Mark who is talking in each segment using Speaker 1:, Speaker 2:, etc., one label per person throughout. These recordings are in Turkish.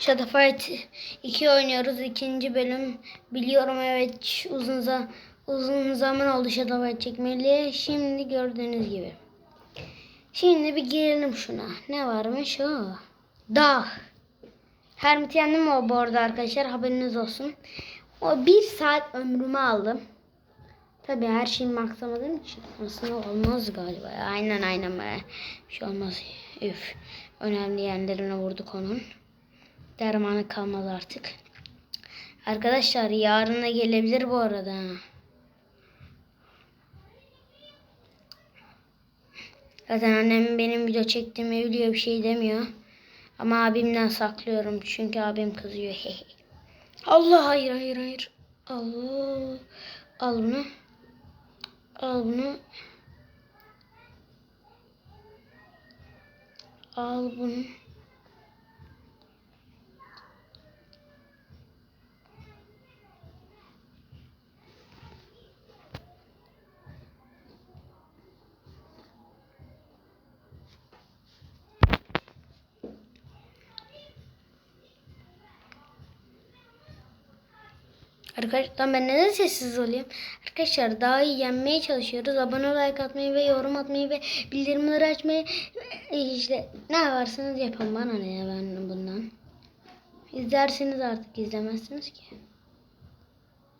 Speaker 1: Shadow Fight 2 oynuyoruz. İkinci bölüm. Biliyorum evet uzun za uzun zaman oldu Shadow Fight çekmeli. Şimdi gördüğünüz gibi. Şimdi bir girelim şuna. Ne varmış o? Dağ. Hermit yendim o bu arada arkadaşlar haberiniz olsun. O bir saat ömrümü aldım. Tabii her şeyi maksamadığım için aslında olmaz galiba. Aynen aynen. Bir şey olmaz. Üf. Önemli yerlerine vurduk onun. Dermanı kalmaz artık. Arkadaşlar yarın da gelebilir bu arada. Zaten annem benim video çektiğimi biliyor bir şey demiyor. Ama abimden saklıyorum çünkü abim kızıyor. Allah hayır hayır hayır. Allah. Al bunu. Al bunu. Al bunu. Arkadaşlar ben neden sessiz olayım? Arkadaşlar daha iyi yenmeye çalışıyoruz. Abone like atmayı ve yorum atmayı ve bildirimleri açmayı işte ne yaparsanız yapın bana ne ben bundan. İzlersiniz artık izlemezsiniz ki.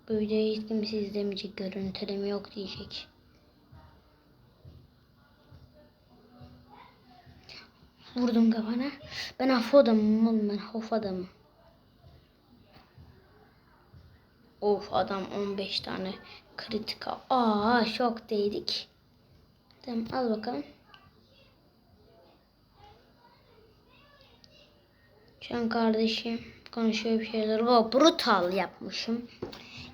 Speaker 1: Bu videoyu hiç kimse izlemeyecek görüntüleme yok diyecek. Vurdum kafana. Ben hafif adamım oğlum ben hafif adamım. Of adam 15 tane kritik. al- Aa şok değdik. Tamam al bakalım. Şu an kardeşim konuşuyor bir şeyler. O brutal yapmışım.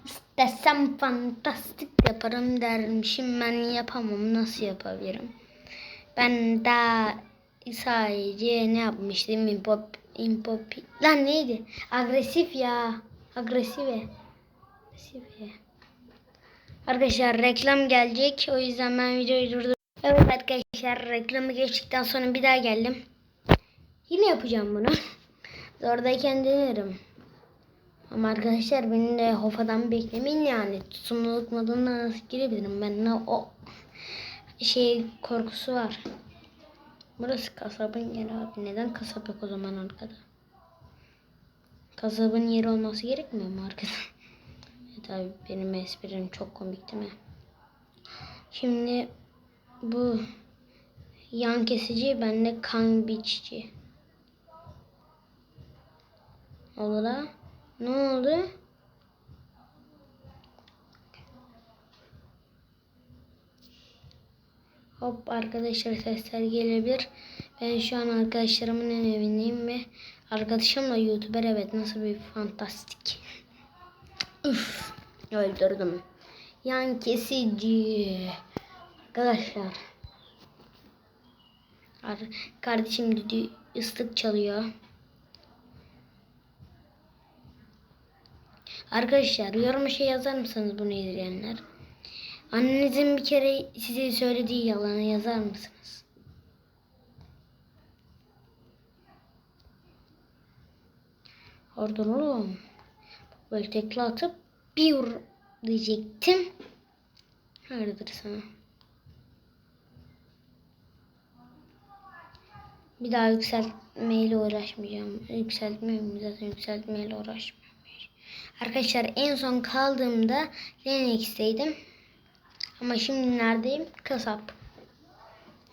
Speaker 1: İstesem fantastik yaparım dermişim. Ben yapamam. Nasıl yapabilirim? Ben daha sadece ne yapmıştım? Impop, impop. Lan neydi? Agresif ya. Agresive. Arkadaşlar reklam gelecek. O yüzden ben videoyu durdurdum. Evet arkadaşlar reklamı geçtikten sonra bir daha geldim. Yine yapacağım bunu. Zordayken denerim. Ama arkadaşlar beni de hofadan beklemeyin yani. Tutumluluk moduna nasıl girebilirim? Ben de o şey korkusu var. Burası kasabın yeri abi. Neden kasap yok o zaman arkada? Kasabın yeri olması gerekmiyor mu arkada? Tabi benim esprim çok komik değil mi? Şimdi bu yan kesici bende kan biçici. Oldu da. Ne oldu? Hop arkadaşlar sesler gelebilir. Ben şu an arkadaşlarımın en evindeyim ve arkadaşımla YouTuber evet nasıl bir fantastik. Üf, öldürdüm. Yan kesici. Arkadaşlar. Ar kardeşim dedi ıslık çalıyor. Arkadaşlar yoruma şey yazar mısınız bunu izleyenler? Annenizin bir kere size söylediği yalanı yazar mısınız? Oradan oğlum. Böyle tekli atıp bir diyecektim. Hayırdır sana. Bir daha yükseltmeyle uğraşmayacağım. Yükseltmiyorum zaten yükseltmeyle uğraşmıyorum. Arkadaşlar en son kaldığımda Linux'teydim. Ama şimdi neredeyim? Kasap.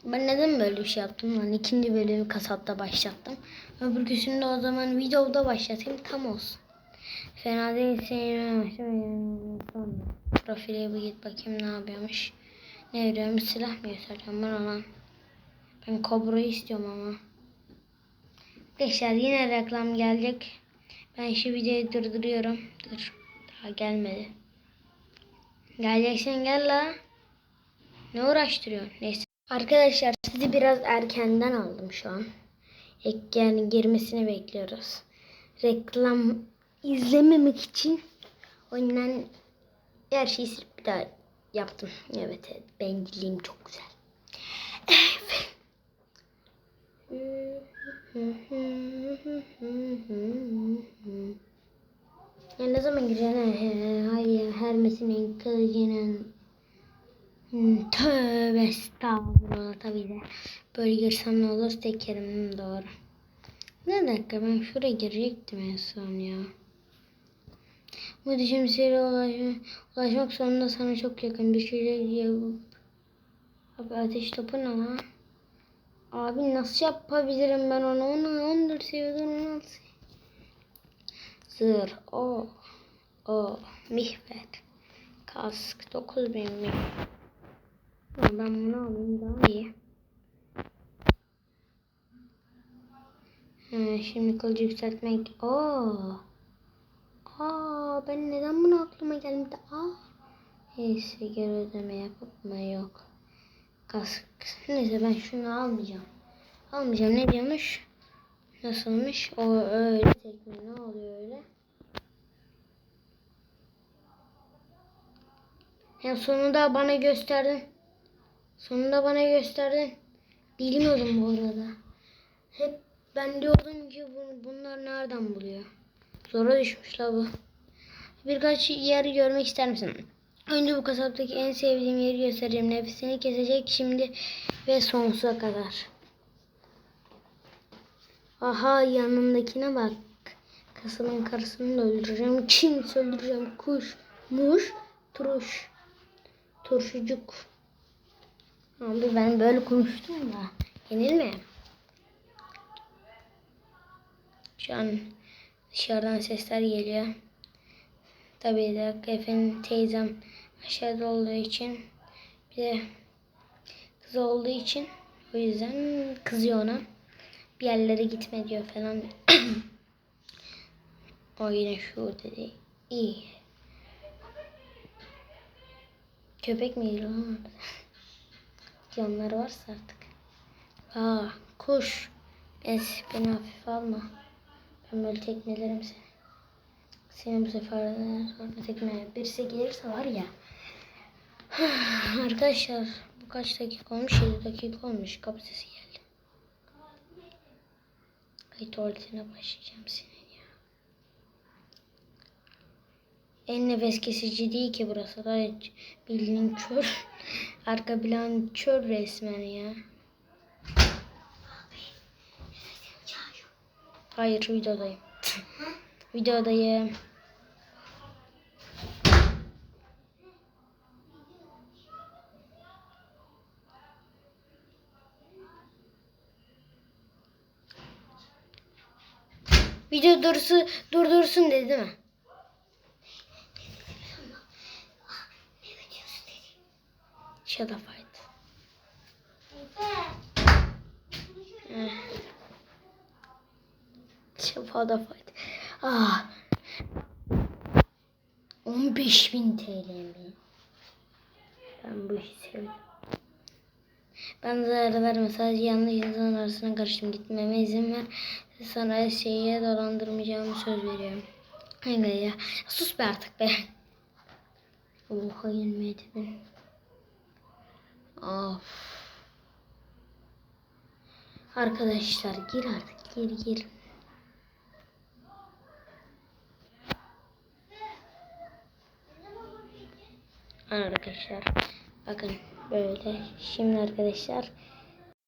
Speaker 1: Ben neden böyle bir şey yaptım lan? İkinci bölümü kasapta başlattım. Öbürküsünü de o zaman videoda başlatayım tam olsun. Fena değil sonra. Profile bir git bakayım ne yapıyormuş. Ne veriyorum silah mı göstereceğim bana lan. Ben Cobra'yı istiyorum ama. Arkadaşlar yine reklam gelecek. Ben şu videoyu durduruyorum. Dur. Daha gelmedi. Geleceksin gel la. Ne uğraştırıyorsun? Neyse. Arkadaşlar sizi biraz erkenden aldım şu an. Ek yani girmesini bekliyoruz. Reklam izlememek için o yüzden her şeyi silip bir daha yaptım. Evet, evet bencilliğim çok güzel. Evet. ne zaman gireceksin? He, Hayır, Hermes'in kılıcının Hmm, Tövbe estağfurullah tabii de. Böyle girsem ne olur tekerim doğru. Ne dakika ben şuraya girecektim en son ya. Bu seri ulaşmak, ulaşmak sonunda sana çok yakın bir şey yapıp. Abi ateş topu ne lan? Abi nasıl yapabilirim ben onu? Onu 14 seviyeden 16 Zır, o, o, mihver, kask, 9000 mih. Ya Ben bunu alayım daha iyi. He, şimdi kılıcı yükseltmek. Oo. Aa, ben neden bunu aklıma gelmedi? Aa. Neyse geri ödeme yapıp mı yok. Kask. Neyse ben şunu almayacağım. Almayacağım. Ne diyormuş? Nasılmış? O öyle tekme ne oluyor öyle? Ya sonunda bana gösterdin. Sonunda bana gösterdin. Bilmiyordum bu arada. Hep ben diyordum ki bu, bunlar nereden buluyor? Zora düşmüş bu. Birkaç yer görmek ister misin? Önce bu kasaptaki en sevdiğim yeri göstereceğim. Nefesini kesecek şimdi ve sonsuza kadar. Aha yanındakine bak. Kasabın karısını da öldüreceğim. Kim öldüreceğim? Kuş, muş, turuş, turşucuk. Abi ben böyle konuştum da yenilme. Şu an dışarıdan sesler geliyor. Tabii de efendim teyzem aşağıda olduğu için bir de kız olduğu için o yüzden kızıyor ona. Bir yerlere gitme diyor falan. o yine şu dedi. İyi. Köpek mi geliyor lan? Canları varsa artık. Aa kuş. Es beni hafife alma. Ben böyle tekmelerim seni. Seni bu sefer sonra tekme birisi gelirse var ya. Arkadaşlar bu kaç dakika olmuş? 7 dakika olmuş. Kapı sesi geldi. Ay tuvaletine başlayacağım senin ya. En nefes kesici değil ki burası. Da bildiğin kör. Arka plan kör resmen ya. Hayır videodayım. videodayım. Video dursu durdursun dedi değil mi? Shut up fight. Eh. Şafada fight. Ah. 15.000 TL mi? Ben bu işi. Ben zarar verme. Sadece yanlış insan arasına karıştım. Gitmeme izin ver. Sana şeye dolandırmayacağımı söz veriyorum. Hayır ya. Sus be artık be. Oha 27 bin. Of. Arkadaşlar gir artık. Gir gir. Arkadaşlar. Bakın böyle. Şimdi arkadaşlar.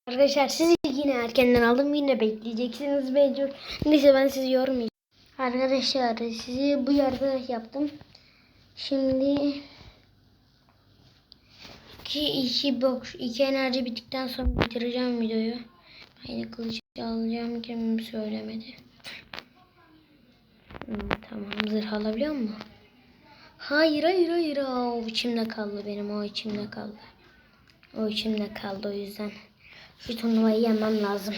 Speaker 1: Arkadaşlar sizi yine erkenden aldım. Yine bekleyeceksiniz mecbur. Neyse ben sizi yormayacağım. Arkadaşlar sizi bu yerde yaptım. Şimdi iki iki box iki enerji bittikten sonra bitireceğim videoyu. Aynı kılıcı alacağım. Kim söylemedi? Hmm, tamam zırh alabiliyor mu? Hayır hayır hayır o içimde kaldı benim o içimde kaldı. O içimde kaldı o yüzden. Şu turnuvayı yemem lazım.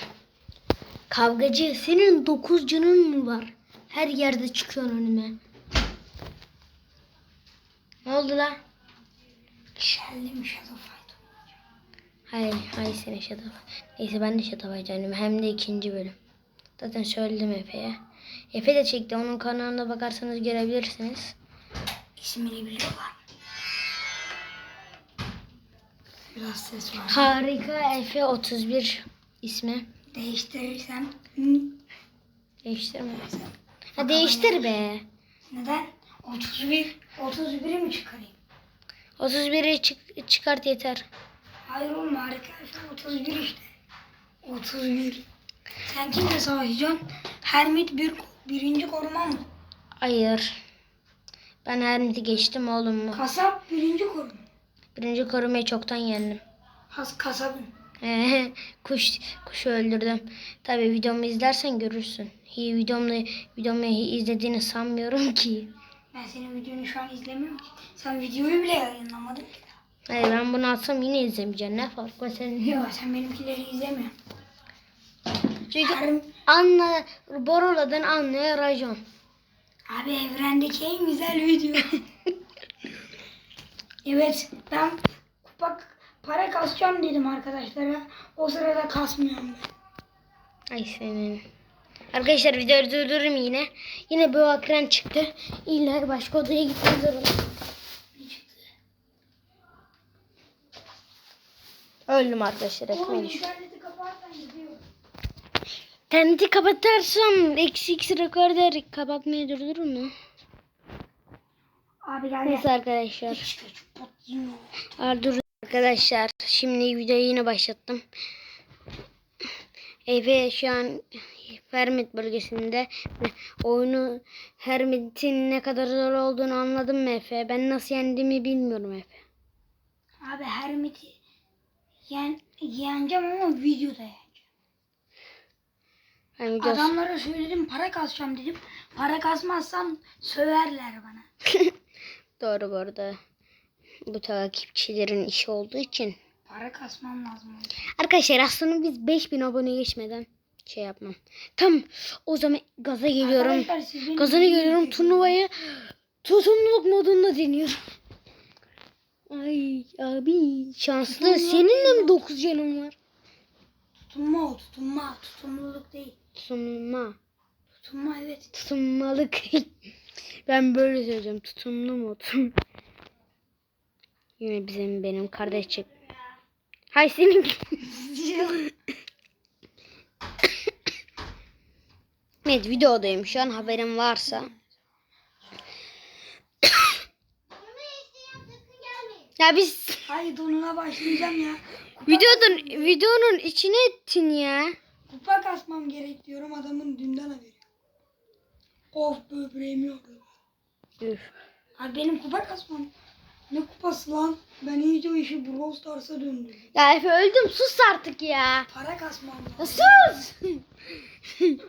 Speaker 1: Kavgacı senin dokuz canın mı var? Her yerde çıkıyorsun önüme. Ne oldu la?
Speaker 2: Şelli mi Shadow Fight?
Speaker 1: Hayır, hayır seni Shadow. Neyse ben de Shadow canım. Hem de ikinci bölüm. Zaten söyledim Efe'ye. Efe de çekti. Onun kanalına bakarsanız görebilirsiniz.
Speaker 2: İsmini biliyorlar. Biraz ses var.
Speaker 1: Harika Efe 31 ismi.
Speaker 2: Değiştirirsem hı,
Speaker 1: Değiştirme. Ha değiştir be.
Speaker 2: neden? 31. 31'i mi çıkarayım?
Speaker 1: 31'i çık- çıkart yeter.
Speaker 2: Hayır oğlum arkadaşlar 31 işte. 31. Sen kimle savaşacaksın? Hermit bir, birinci koruma mı?
Speaker 1: Hayır. Ben Hermit'i geçtim oğlum mu?
Speaker 2: Kasap birinci koruma.
Speaker 1: Birinci korumayı çoktan yendim.
Speaker 2: Has kasabın.
Speaker 1: kuş kuşu öldürdüm. Tabi videomu izlersen görürsün. Hi, videomu videomu izlediğini sanmıyorum ki.
Speaker 2: Ben senin videonu şu an izlemiyorum ki. Sen videoyu bile yayınlamadın ki.
Speaker 1: Hayır ben bunu atsam yine izlemeyeceksin. Ne fark var senin?
Speaker 2: Yok sen benimkileri izlemiyorsun.
Speaker 1: Çünkü
Speaker 2: Her-
Speaker 1: anla Borola'dan anlaya racon.
Speaker 2: Abi evrendeki en güzel video. evet ben kupa para kasacağım dedim arkadaşlara. O sırada kasmıyorum ben.
Speaker 1: Ay senin. Arkadaşlar videoyu durdururum yine. Yine bu akran çıktı. İlla başka odaya gitmem zorunda. Öldüm arkadaşlar.
Speaker 2: Oğlum interneti kaparsan
Speaker 1: İnterneti kapatırsam eksi x rekorder kapatmayı durdurur mu?
Speaker 2: Abi gel
Speaker 1: Neyse arkadaşlar. Aa, dur arkadaşlar. Şimdi videoyu yine başlattım. Efe şu an Hermit bölgesinde oyunu Hermit'in ne kadar zor olduğunu anladım mı Efe? Ben nasıl yendiğimi bilmiyorum Efe.
Speaker 2: Abi Hermit'i yen, yeneceğim ama videoda yeneceğim.
Speaker 1: Ben video...
Speaker 2: Adamlara söyledim para kasacağım dedim. Para kasmazsam söverler bana.
Speaker 1: Doğru bu arada. Bu takipçilerin işi olduğu için.
Speaker 2: Para kasmam lazım.
Speaker 1: Arkadaşlar aslında biz 5000 abone geçmeden şey yapmam. Tam o zaman gaza geliyorum.
Speaker 2: Videomu
Speaker 1: geliyorum turnuvayı tutumluluk modunda deniyorum. Ay abi şanslı.
Speaker 2: Tutumluluk
Speaker 1: Senin de
Speaker 2: değil
Speaker 1: mi 9 canın var?
Speaker 2: Tutunma o tutunma. Tutumluluk değil.
Speaker 1: Tutunma.
Speaker 2: Tutunma evet.
Speaker 1: Tutunmalık. ben böyle söyleyeceğim. Tutumlu mu? Tutum. Yine bizim benim kardeşim. Hay senin. evet videodayım şu an haberim varsa. ya biz
Speaker 2: Hayır donuna başlayacağım ya.
Speaker 1: Videonun videonun içine ettin ya.
Speaker 2: Kupa kasmam gerek diyorum adamın dünden haberi. Of böbreğim yok.
Speaker 1: Üf.
Speaker 2: Abi benim kupa kasmam. Ne kupası lan? Ben iyice o işi Brawl Stars'a döndürdüm.
Speaker 1: Ya Efe öldüm sus artık ya.
Speaker 2: Para kasmam
Speaker 1: Ya
Speaker 2: lazım.
Speaker 1: sus.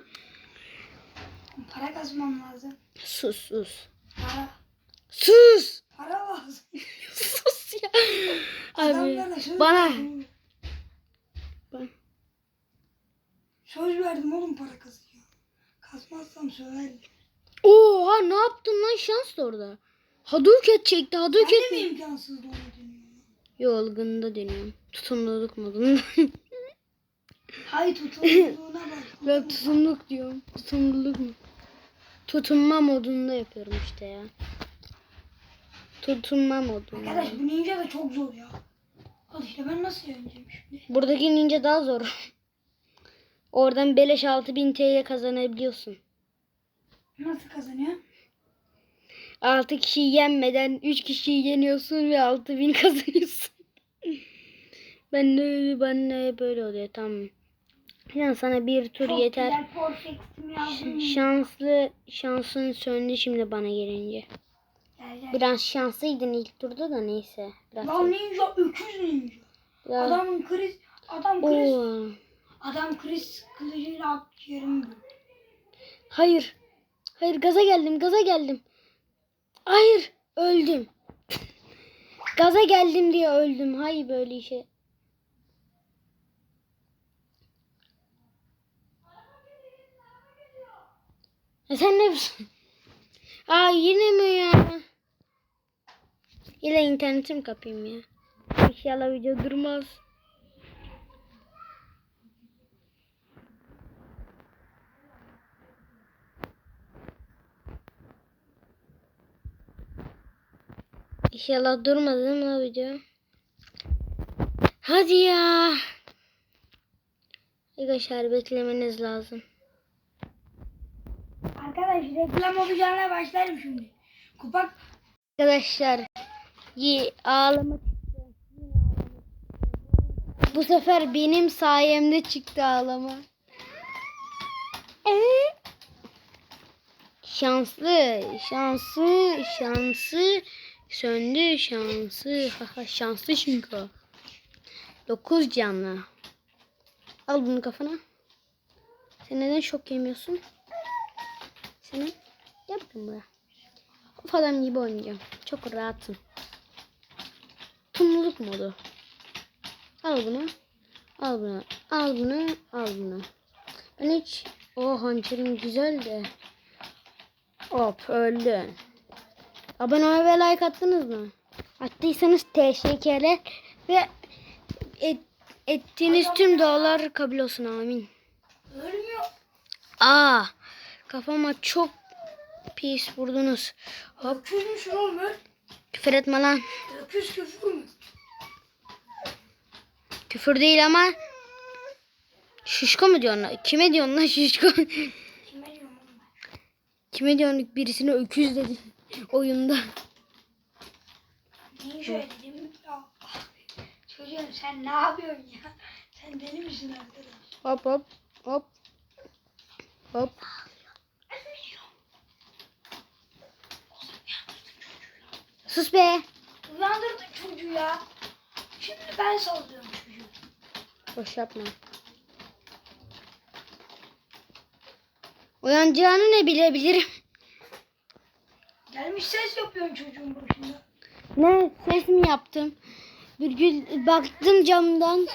Speaker 2: Para kasmam lazım.
Speaker 1: sus sus.
Speaker 2: Para.
Speaker 1: Sus.
Speaker 2: Para lazım.
Speaker 1: sus. Abi bana
Speaker 2: verdim.
Speaker 1: Ben-
Speaker 2: Söz verdim oğlum para kasacağım. Kasmazsam söylerdim.
Speaker 1: Oha ne yaptın lan şans da orada. Hadouken çekti
Speaker 2: Ben
Speaker 1: Hadouken
Speaker 2: de mi imkansız doğru deniyorum?
Speaker 1: Yolgunda deniyorum. Tutumluluk modunda.
Speaker 2: Hay tutulduğuna bak.
Speaker 1: ben tutumluluk diyorum. Tutumluluk mu? Tutunma modunda yapıyorum işte ya. Tutunma modunda.
Speaker 2: Arkadaş bu ninja da çok zor ya. Al işte ben nasıl yeneceğim şimdi?
Speaker 1: Buradaki ninja daha zor. Oradan beleş 6000 TL kazanabiliyorsun.
Speaker 2: Nasıl kazanıyor?
Speaker 1: 6 kişiyi yenmeden 3 kişiyi yeniyorsun ve 6000 kazanıyorsun. ben de öyle, ben de böyle oluyor tamam. Yani sana bir tur
Speaker 2: Çok
Speaker 1: yeter.
Speaker 2: güzel.
Speaker 1: Şanslı şansın söndü şimdi bana gelince. Biraz şanslıydın ilk turda da neyse. Biraz
Speaker 2: Lan ninja öküz ninja.
Speaker 1: biraz-
Speaker 2: Adam kriz adam kriz
Speaker 1: Oo.
Speaker 2: adam kriz kılıcıyla akciğerimi böldü.
Speaker 1: Hayır. Hayır gaza geldim gaza geldim. Hayır öldüm. gaza geldim diye öldüm. Hayır böyle işe. Ya sen ne Aa yine mi ya? Yine internetim kapayım ya. İnşallah video durmaz. İnşallah durmadı değil mi video? Hadi ya. Arkadaşlar beklemeniz lazım.
Speaker 2: Arkadaş reklam olacağına başlarım şimdi. Kupak
Speaker 1: Arkadaşlar yi ağlama çıktı. Yine ağlama çıktı. Bu sefer benim sayemde çıktı ağlama. Evet. Şanslı, şanslı, şansı söndü şansı. Haha şanslı çünkü o. 9 canlı. Al bunu kafana. Sen neden şok yemiyorsun? Senin. Bakayım buraya. Of adam gibi oynayacağım. Çok rahatım. Modu. Al bunu. Al bunu. Al bunu. Al bunu. Ben hiç... O hançerim güzel de. Hop öldü. Abone ol ve like attınız mı? Attıysanız teşekkürler ve et, ettiğiniz tüm dualar kabul olsun amin.
Speaker 2: ölmüyor.
Speaker 1: Aa kafama çok pis vurdunuz. Hop küfür etme lan.
Speaker 2: Küfür mü?
Speaker 1: Küfür değil ama şişko mu diyorsun? Kime diyorsun lan şişko?
Speaker 2: Kime ben?
Speaker 1: Kime diyorsun birisine öküz dedi oyunda.
Speaker 2: Neyi söyledim? Ya, Çocuğum sen ne yapıyorsun ya? Sen deli misin arkadaş?
Speaker 1: Hop hop hop. Hop. Sus be.
Speaker 2: Uyandırdın çocuğu ya. Şimdi ben sallıyorum.
Speaker 1: Boş yapma. Uyanacağını ne bilebilirim.
Speaker 2: Gelmiş ses yapıyorsun çocuğun başında.
Speaker 1: Ne ses mi yaptım? Bir gün baktım camdan.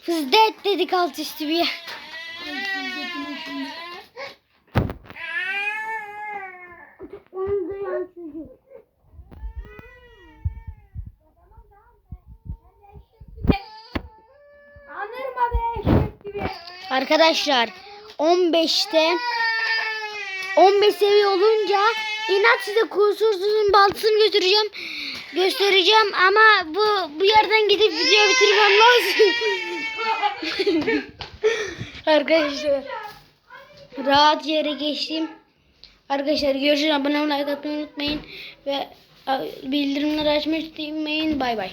Speaker 1: Fızdet dedik alt üstü bir.
Speaker 2: Ay, şuradakine şimdi.
Speaker 1: Onu duyan çocuk.
Speaker 2: Anırma be eşek gibi.
Speaker 1: Arkadaşlar 15'te 15 seviye olunca inat size kusursuzun baltısını götüreceğim. Göstereceğim ama bu bu yerden gidip video bitirmem lazım. Arkadaşlar rahat yere geçtim. Arkadaşlar görüşürüz. Abone olmayı like atmayı unutmayın ve bildirimleri açmayı unutmayın. Bay bay.